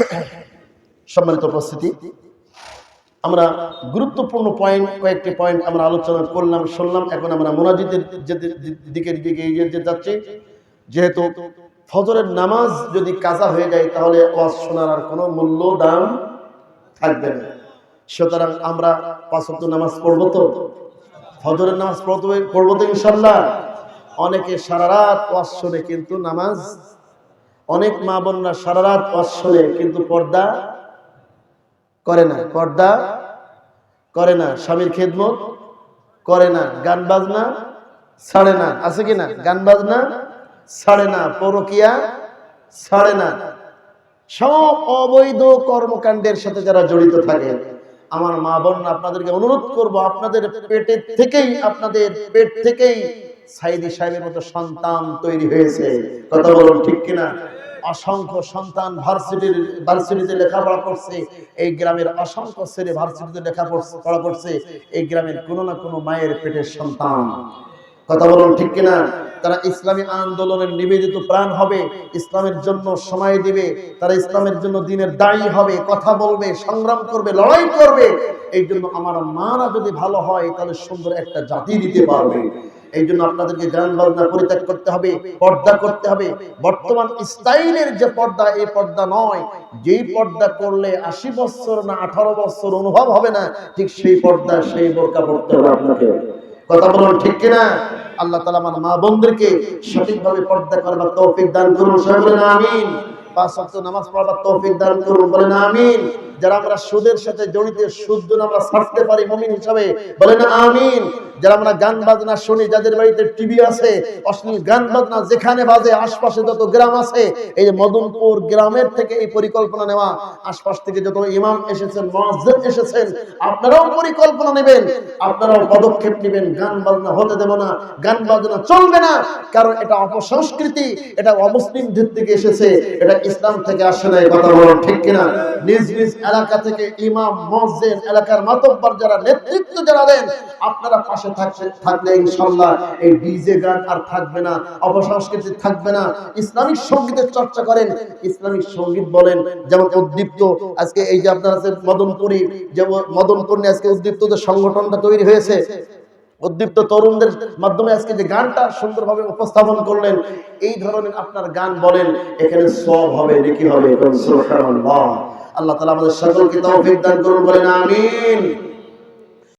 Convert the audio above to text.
সম্মানিত উপস্থিতি, আমরা গুরুত্বপূর্ণ পয়েন্ট কয়েকটি পয়েন্ট আমরা আলোচনা করলাম, শুনলাম, এখন আমরা মোনাজিদের দিকের দিকে এগিয়ে যাচ্ছি, যেহেতু ফজরের নামাজ যদি কাজা হয়ে যায়, তাহলে ওয়াজ শোনার আর কোনো মূল্য, দাম থাকবে না। সুতরাং আমরা পাঁচ ওয়াক্ত নামাজ পড়ব তো? ফজরের নামাজ পড়ব তো ইনশাল্লাহ অনেকে সারা রাত ওয়াজ শোনে কিন্তু নামাজ অনেক মা বোনরা সারা রাত শোনে, কিন্তু পর্দা করে না। পর্দা করে না। স্বামীর খেদমত করে না। গান বাজনা ছাড়ে না। আছে কি না? গান বাজনা ছাড়ে না। পরকিয়া ছাড়ে না। সব অবৈধ কর্মকাণ্ডের সাথে যারা জড়িত থাকে, আমার মা বোন আপনাদেরকে অনুরোধ করব, আপনাদের পেটের থেকেই, আপনাদের পেট থেকেই সাইদি সাহেবের মতো সন্তান তৈরি হয়েছে। কথা বলুন ঠিক কিনা? অসংখ্য সন্তান ভার্সিটির ভার্সিটিতে লেখাপড়া করছে, এই গ্রামের অসংখ্য ছেলে ভার্সিটিতে লেখাপড়া করছে, এই গ্রামের কোনো না কোনো মায়ের পেটের সন্তান। কথা বলুন ঠিক কিনা? তারা ইসলামী আন্দোলনের নিবেদিত প্রাণ হবে, ইসলামের জন্য সময় দিবে, তারা ইসলামের জন্য দিনের দায়ী হবে, কথা বলবে, সংগ্রাম করবে, লড়াই করবে। এই জন্য আমার মারা যদি ভালো হয়, তাহলে সুন্দর একটা জাতি দিতে পারবে। এই জন্য আপনাদেরকে গান বাজনা পরিত্যাগ করতে হবে, পর্দা করতে হবে। বর্তমান স্টাইলের যে পর্দা, এই পর্দা নয়। যেই পর্দা করলে আশি বছর না আঠারো বছর অনুভব হবে না, ঠিক সেই পর্দা, সেই বোরকা পড়তে হবে আপনাকে। কথা বলুন ঠিক কিনা? আল্লাহ তালা আমার মা বোনদেরকে সঠিকভাবে পর্দা করবার তৌফিক দান করুন। বলেন আমিন। পাঁচ ওয়াক্ত নামাজ পড়বার তৌফিক দান করুন, বলেন আমিন। যারা আমরা সুদের সাথে জড়িত, সুদ আমরা ছাড়তে পারি মমিন হিসাবে, বলেন আমিন। যারা আমরা গান বাজনা শুনি, যাদের বাড়িতে টিভি আছে, অশ্লীল গান বাজনা যেখানে বাজে, আশপাশে যত গ্রাম আছে, এই যে মদনপুর গ্রামের থেকে এই পরিকল্পনা নেওয়া, আশপাশ থেকে যত ইমাম এসেছেন মসজিদ এসেছেন, আপনারাও পরিকল্পনা নেবেন, আপনারাও পদক্ষেপ নেবেন, গান বাজনা হতে দেব না, গান বাজনা চলবে না, কারণ এটা অপসংস্কৃতি, এটা অমুসলিমদের থেকে এসেছে, এটা ইসলাম থেকে আসে না কথা বলো ঠিক কিনা? নিজ নিজ এলাকা থেকে ইমাম মসজিদ এলাকার মাতব্বর যারা, নেতৃত্ব যারা দেন, আপনারা পাশে থাকলে ইনশাল্লাহ এই ডিজে গান আর থাকবে না অপসংস্কৃতি থাকবে না। ইসলামিক সঙ্গীতের চর্চা করেন ইসলামিক সংগীত বলেন যেমন উদ্দীপ্ত আজকে এই যে আপনার আছে মদনপুরি যেমন মদনপুর আজকে উদ্দীপ্ত যে সংগঠনটা তৈরি হয়েছে উদ্দীপ্ত তরুণদের মাধ্যমে আজকে যে গানটা সুন্দরভাবে উপস্থাপন করলেন এই ধরনের আপনার গান বলেন এখানে সব হবে নাকি হবে। আল্লাহ তাআলা আমাদের সকলকে তৌফিক দান করুন বলেন আমিন।